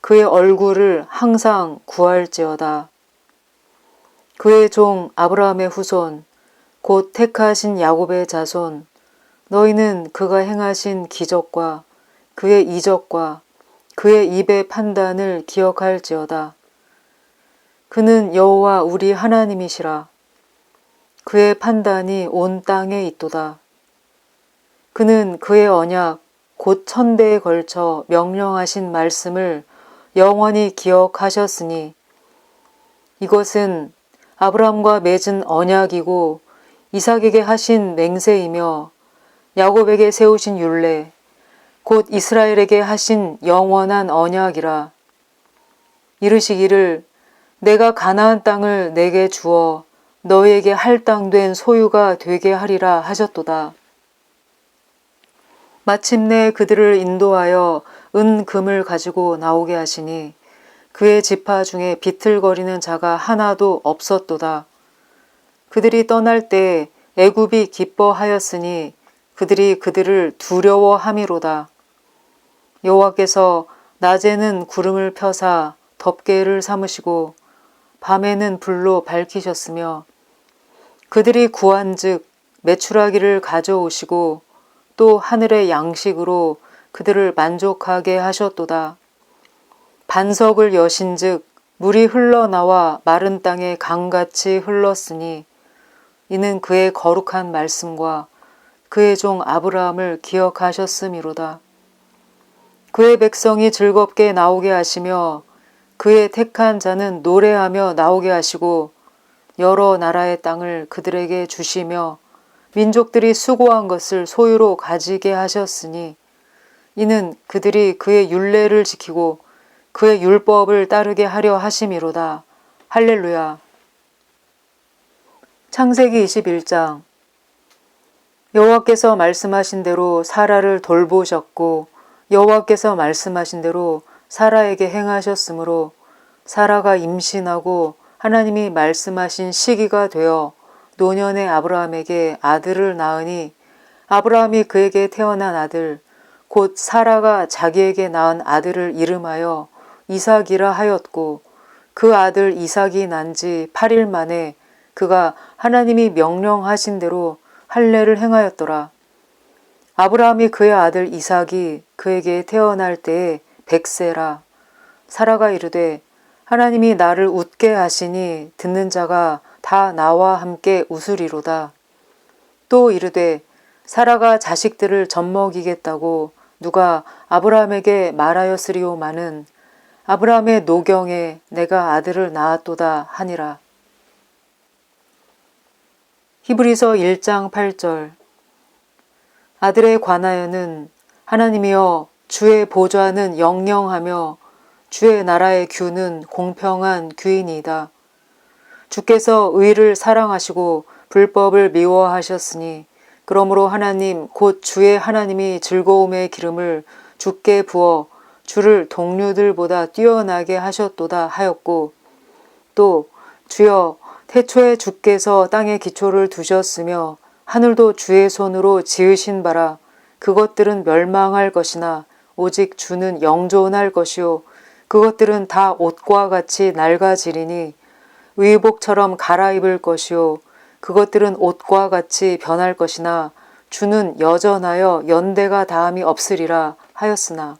그의 얼굴을 항상 구할지어다. 그의 종 아브라함의 후손, 곧 택하신 야곱의 자손, 너희는 그가 행하신 기적과 그의 이적과 그의 입의 판단을 기억할지어다. 그는 여호와 우리 하나님이시라. 그의 판단이 온 땅에 있도다. 그는 그의 언약, 곧 천대에 걸쳐 명령하신 말씀을 영원히 기억하셨으니 이것은 아브라함과 맺은 언약이고 이삭에게 하신 맹세이며 야곱에게 세우신 율례 곧 이스라엘에게 하신 영원한 언약이라 이르시기를 내가 가나안 땅을 내게 주어 너에게 할당된 소유가 되게 하리라 하셨도다. 마침내 그들을 인도하여 은 금을 가지고 나오게 하시니 그의 지파 중에 비틀거리는 자가 하나도 없었도다. 그들이 떠날 때 애굽이 기뻐하였으니 그들이 그들을 두려워함이로다. 여호와께서 낮에는 구름을 펴사 덮개를 삼으시고 밤에는 불로 밝히셨으며 그들이 구한즉 메추라기를 가져오시고 또 하늘의 양식으로 그들을 만족하게 하셨도다. 반석을 여신즉 물이 흘러나와 마른 땅에 강같이 흘렀으니 이는 그의 거룩한 말씀과 그의 종 아브라함을 기억하셨음이로다. 그의 백성이 즐겁게 나오게 하시며 그의 택한 자는 노래하며 나오게 하시고 여러 나라의 땅을 그들에게 주시며 민족들이 수고한 것을 소유로 가지게 하셨으니 이는 그들이 그의 율례를 지키고 그의 율법을 따르게 하려 하심이로다. 할렐루야. 창세기 21장 여호와께서 말씀하신 대로 사라를 돌보셨고 여호와께서 말씀하신 대로 사라에게 행하셨으므로 사라가 임신하고 하나님이 말씀하신 시기가 되어 노년의 아브라함에게 아들을 낳으니 아브라함이 그에게 태어난 아들 곧 사라가 자기에게 낳은 아들을 이름하여 이삭이라 하였고 그 아들 이삭이 난 지 8일 만에 그가 하나님이 명령하신 대로 할례를 행하였더라. 아브라함이 그의 아들 이삭이 그에게 태어날 때에 백세라. 사라가 이르되 하나님이 나를 웃게 하시니 듣는 자가 다 나와 함께 웃으리로다. 또 이르되 사라가 자식들을 젖먹이겠다고 누가 아브라함에게 말하였으리오마는 아브라함의 노경에 내가 아들을 낳았도다 하니라. 히브리서 1장 8절 아들에 관하여는 하나님이여 주의 보좌는 영영하며 주의 나라의 규는 공평한 규이니이다. 주께서 의를 사랑하시고 불법을 미워하셨으니 그러므로 하나님 곧 주의 하나님이 즐거움의 기름을 주께 부어 주를 동료들보다 뛰어나게 하셨도다 하였고 또 주여 태초에 주께서 땅에 기초를 두셨으며 하늘도 주의 손으로 지으신 바라. 그것들은 멸망할 것이나 오직 주는 영존할 것이요. 그것들은 다 옷과 같이 낡아지리니 의복처럼 갈아입을 것이요 그것들은 옷과 같이 변할 것이나 주는 여전하여 연대가 다함이 없으리라 하였으나